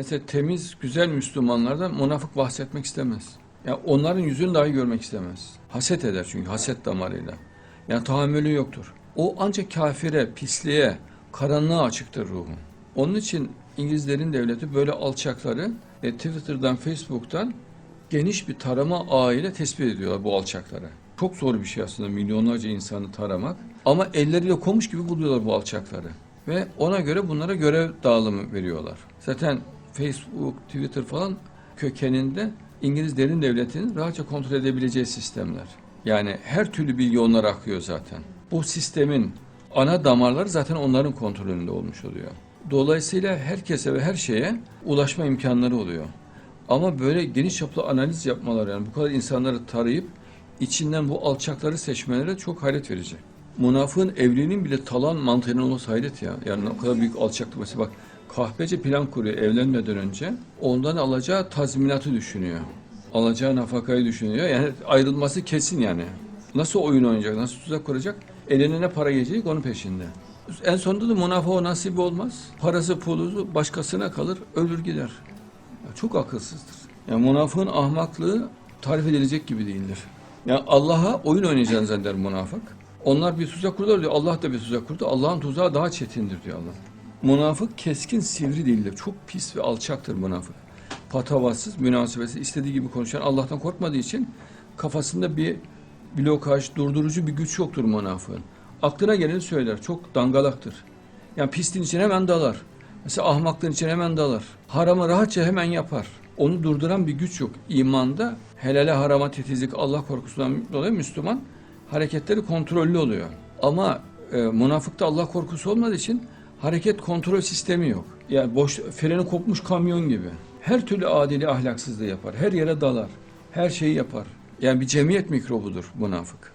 Mesela temiz, güzel Müslümanlardan münafık bahsetmek istemez. Yani onların yüzünü dahi görmek istemez. Haset eder çünkü haset damarıyla. Yani tahammülü yoktur. O ancak kafire, pisliğe, karanlığa açıktır ruhu. Onun için İngilizlerin devleti böyle alçakları e, Twitter'dan, Facebook'tan geniş bir tarama ağıyla tespit ediyorlar bu alçakları. Çok zor bir şey aslında milyonlarca insanı taramak. Ama elleriyle komuş gibi buluyorlar bu alçakları. Ve ona göre bunlara görev dağılımı veriyorlar. Zaten Facebook, Twitter falan kökeninde İngiliz derin devletinin rahatça kontrol edebileceği sistemler. Yani her türlü bilgi onlara akıyor zaten. Bu sistemin ana damarları zaten onların kontrolünde olmuş oluyor. Dolayısıyla herkese ve her şeye ulaşma imkanları oluyor. Ama böyle geniş çaplı analiz yapmaları yani bu kadar insanları tarayıp içinden bu alçakları seçmeleri çok hayret verici. Münafığın evliliğinin bile talan mantığının olması hayret ya. Yani o kadar büyük alçaklık mesela bak kahpece plan kuruyor evlenmeden önce. Ondan alacağı tazminatı düşünüyor. Alacağı nafakayı düşünüyor. Yani ayrılması kesin yani. Nasıl oyun oynayacak, nasıl tuzak kuracak? Eline ne para gelecek onun peşinde. En sonunda da münafığa nasip olmaz. Parası pulu başkasına kalır, ölür gider. Ya çok akılsızdır. Yani münafığın ahmaklığı tarif edilecek gibi değildir. Yani Allah'a oyun oynayacağını zanneder münafık. Onlar bir tuzak kurdular diyor. Allah da bir tuzak kurdu. Allah'ın tuzağı daha çetindir diyor Allah. Münafık keskin sivri değildir. Çok pis ve alçaktır münafık. Patavatsız, münasebetsiz, istediği gibi konuşan Allah'tan korkmadığı için kafasında bir blokaj, durdurucu bir güç yoktur münafığın. Aklına geleni söyler. Çok dangalaktır. Yani pisliğin içine hemen dalar. Mesela ahmaklığın içine hemen dalar. Haramı rahatça hemen yapar. Onu durduran bir güç yok. İmanda helale harama titizlik Allah korkusundan dolayı Müslüman hareketleri kontrollü oluyor. Ama e, münafıkta Allah korkusu olmadığı için hareket kontrol sistemi yok. Yani boş freni kopmuş kamyon gibi. Her türlü adili ahlaksızlığı yapar. Her yere dalar. Her şeyi yapar. Yani bir cemiyet mikrobudur münafık.